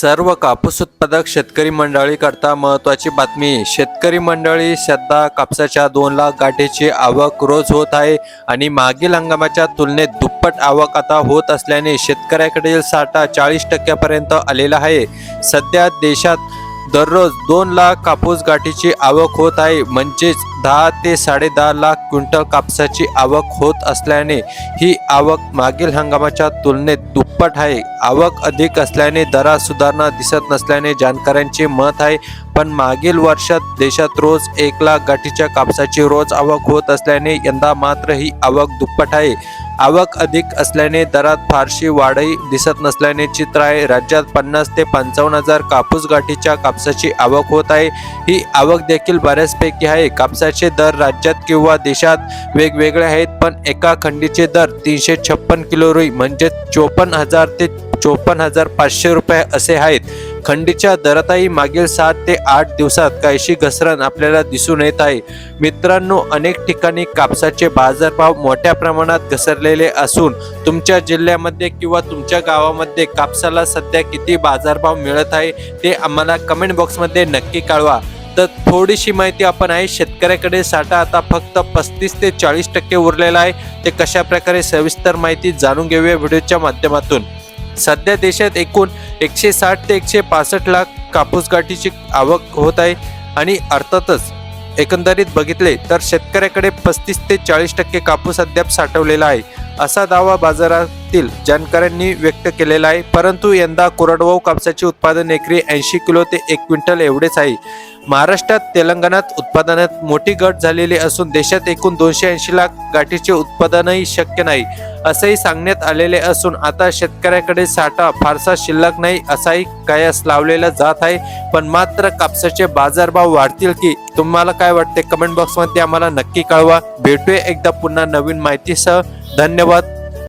सर्व कापूस उत्पादक शेतकरी मंडळी करता महत्त्वाची बातमी. शेतकरी मंडळी सध्या कापसाच्या दोन लाख गाठीची आवक रोज होत आहे आणि मागील हंगामाच्या तुलनेत दुप्पट आवक आता होत असल्याने शेतकऱ्याकडील साठा चाळीस टक्क्यापर्यंत आलेला आहे. सध्या देशात दररोज दोन लाख कापूस गाठीची आवक होत आहे. म्हणजेच दहा ते साडेदहा लाख क्विंटल कापसाची आवक होत असल्याने ही आवक मागील हंगामाच्या तुलनेत दुप्पट आहे. आवक अधिक असल्याने दरात सुधारणा दिसत नसल्याने जाणकारांचे मत आहे पण मागील वर्षात देशात रोज एक लाख गाठीच्या कापसाची रोज आवक होत असल्याने यंदा मात्र ही आवक दुप्पट आहे. आवक अधिक असल्याने दरात फारशी वाढही दिसत नसल्याने चित्र आहे राज्यात पन्नास ते पंचावन्न हजार कापूस गाठीच्या कापसाची आवक होत आहे. ही आवक देखील बऱ्याचपैकी आहे. कापसाचे दर राज्यात किंवा देशात वेगवेगळे आहेत पण एका खंडीचे दर तीनशे छप्पन किलो रुई म्हणजे चोपन्न हजार ते चोपन्न हजार पाचशे रुपये असे आहेत. खंडीच्या दरातही मागील सात ते आठ दिवसात काहीशी घसरण आपल्याला दिसून येत आहे. मित्रांनो अनेक ठिकाणी कापसाचे बाजारभाव मोठ्या प्रमाणात घसरलेले असून तुमच्या जिल्ह्यामध्ये किंवा तुमच्या गावामध्ये कापसाला सध्या किती बाजारभाव मिळत आहे ते आम्हाला कमेंट बॉक्समध्ये नक्की कळवा. तर थोडीशी माहिती आपण आहे शेतकऱ्याकडे साठा आता फक्त पस्तीस ते चाळीस टक्के उरलेला आहे. ते कशा प्रकारे सविस्तर माहिती जाणून घेऊया व्हिडिओच्या माध्यमातून. सध्या देशात एकूण एकशे साठ ते एकशे पासष्ट लाख कापूस गाठीची आवक होत आहे आणि अर्थातच एकंदरीत बघितले तर शेतकऱ्याकडे पस्तीस ते चाळीस टक्के कापूस अद्याप साठवलेला आहे. असा दावा बाजारात बाजारातील जाणकारांनी व्यक्त केलेला आहे. परंतु यंदा कोरडवाहू कापसाचे उत्पादन एकरी ऐंशी किलो ते एक क्विंटल एवढेच आहे. महाराष्ट्रात तेलंगणात उत्पादनात मोठी घट झालेली असून देशात एकूण दोनशे ऐंशी लाख गाठीचे उत्पादनही शक्य नाही असंही सांगण्यात आलेले असून आता शेतकऱ्याकडे साठा फारसा शिल्लक नाही असाही कयास लावलेला जात आहे. पण मात्र कापसाचे बाजारभाव वाढतील की? तुम्हाला काय वाटते? कमेंट बॉक्समध्ये आम्हाला नक्की कळवा. भेटूया एकदा पुन्हा नवीन माहितीसह. धन्यवाद.